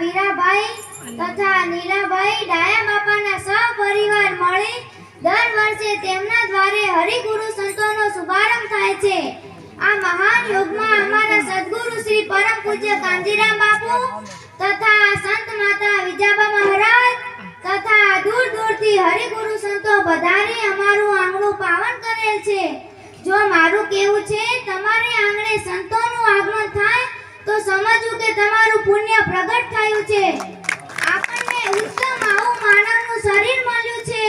વીરાભાઈ તથા નીલાભાઈ ડાયા બાપાના સહપરિવાર મળી દર વર્ષે તેમના દ્વારે હરિગુરુ સંતોનો શુભારંભ થાય છે. આ મહાન યુગમાં અમારા સદગુરુ શ્રી પરમ પૂજ્ય કાંજીરામ બાપુ તથા સંત માતા વિજાબા મહારાજ તથા દૂર દૂરથી હરિગુરુ સંતો વધારી અમારું આંગણું પાવન કરેલ છે. જો મારું કેવું છે, તમારે આંગણે સંતોનું આગમન થાય, તો સમજવું કે તમારું પુણ્ય પ્રગટ થયું છે. આપણને ઉત્તમ આવું માનવનું શરીર મળ્યું છે.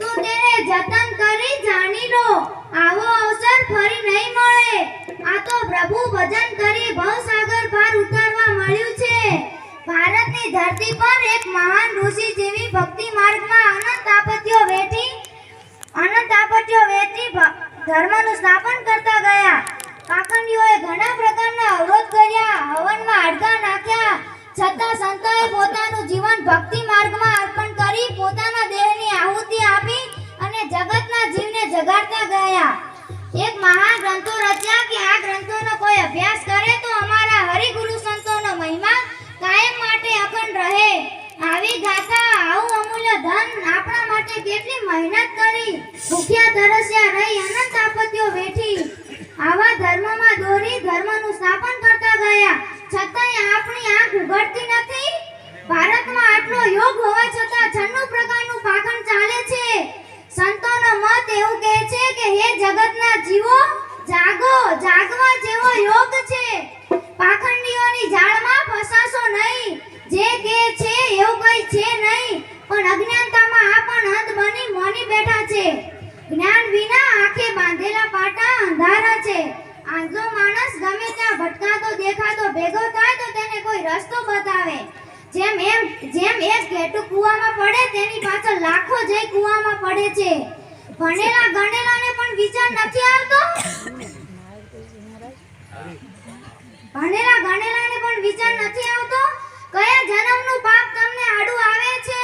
તો તેને જતન કરી જાણી લો. આવો અવસર ફરી નહીં મળે. આ તો પ્રભુ ભજન કરી ભવસાગર પાર ઉતારવા મળ્યું છે. ભારતની ધરતી પર એક મહાન ઋષિ જેવી ભક્તિ માર્ગમાં અનંત આપત્તિઓ વેઠી, અનંત આપત્તિઓ વેઠી ધર્મનું સ્થાપન કરતા ગયા. પાખંડીઓએ ઘણા પ્રકારના અવરોધ કર્યા. હવનમાં હાડકા નાખ્યા. છતાં સંતોએ પોતાનું જીવન ભક્તિ માર્ગમાં અર્પણ કરી પોતાના દેહની આહુતિ આપી અને જગતના જીવને જગાડતા ગયા. એક મહાન ગ્રંથો રચ્યા કે આ ગ્રંથોનો કોઈ અભ્યાસ કરે તો અમારા હરિગુરુ સંતોનો મહિમા કાયમ માટે અખંડ રહે આવી ગાથા આવું અમૂલ્ય ધન આપણા માટે કેટલી મહેનત કરી ભૂખ્યા તરસ્યા રહી અનંત આપત્તિઓ વેઠી આવા ધર્મમાં દોરી ધર્મનું સ્થાપન કરતા ગયા છતાંય આપણી આંખ ઉઘડતી નથી ભારતમાં આટલો યોગ હોવા છતાં છન્નું પ્રકારનું પાખંડ ચાલે છે. સંતોનો મત એવું કહે છે કે, હે જગતના જીવો, જાગો, જાગવા જેવો યોગ છે. પાખંડીઓની જાળમાં ફસાશો નહીં. જે કે છે એવું કઈ છે નહીં, પણ અજ્ઞાનતામાં આ પણ અંત બની, મોની બેઠા છે. જ્ઞાન વિના આંખે બાંધેલા પાટા અંધારા છે. આંધળો માણસ ગમે ત્યાં ભટકાતો, દેખાતો, ભેગો થાય તો તેને કોઈ રસ્તો બતાવે. જેમ એમ, જેમ એક ઘેટું કૂવામાં પડે, તેની પાછળ લાખો જઈ કૂવામાં પડે છે. ભણેલા ગણેલાને પણ વિચાર નથી આવતો? ભણેલા ગણેલાને પણ વિચાર નથી આવતો? કયા જન્મનું પાપ તમને આડું આવે છે?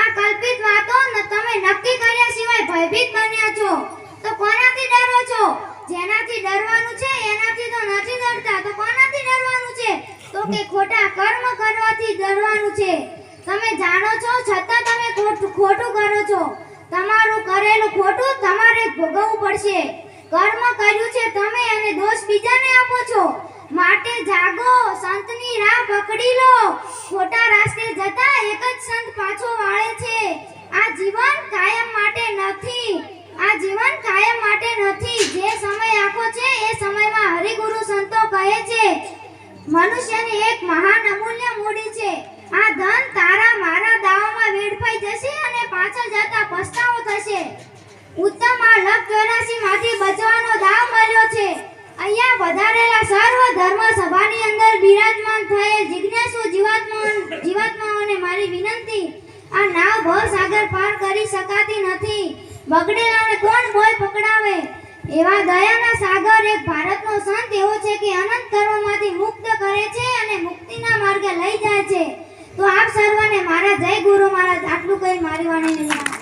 આ કલ્પિત વાતો તમે નક્કી કર્યા સિવાય ભયભીત બન્યા છો. તો કોનાથી ડરો છો? જેનાથી ડરવાનું છે, એનાથી તો નથી ડરતા. તો કોનાથી ડરવાનું છે? તો કે ખોટા કર્મ કરવાથી ડરવાનું છે. તમે જાણો છો, છતાં તમે ખોટું કરો છો. તમારું કરેલું ખોટું તમારે ભોગવવું પડશે. કર્મ કર્યું છે તમે અને દોષ બીજાને આપો છો. માટે જાગો, સંતની રાહ પકડી લો. ખોટા રાસ્તે જતા એક જ સંત પાછો વાળે છે. આ જીવન કાયમ માટે નથી. આ જીવન કાયમ માટે નથી. જે સમય આખો છે, એ સમયમાં હરિગુરુ સંતો કહે છે મનુષ્યની એક મહાન અમૂલ્ય મૂડી છે. આ ધન તારા મારા દાવામાં વેડફાઈ જશે અને પાછળ જતા પસ્તાવો થશે. ઉત્તમ આ લક ચોરાસી માંથી બચવાનો દાવ મળ્યો છે. અહીંયા વધારેલા સર્વ ધર્મ સભાની અંદર બિરાજમાન થયેલ જિજ્ઞાસુ જીવાત્મા જીવાત્માઓને મારી વિનંતી, આ નાવ ભવ સાગર પાર કરી શકાતી નથી. બગડેલાને કોણ બોય પકડાવે? એવા દયાના સાગર એક ભારતનો સંત એવો છે કે અનંત કર્મમાંથી મુક્ત કરે છે અને મુક્તિના માર્ગે લઈ જાય છે તો આપ સર્વને મારા જય ગુરુ મહારાજ, આટલું કહી મારી વાણીને.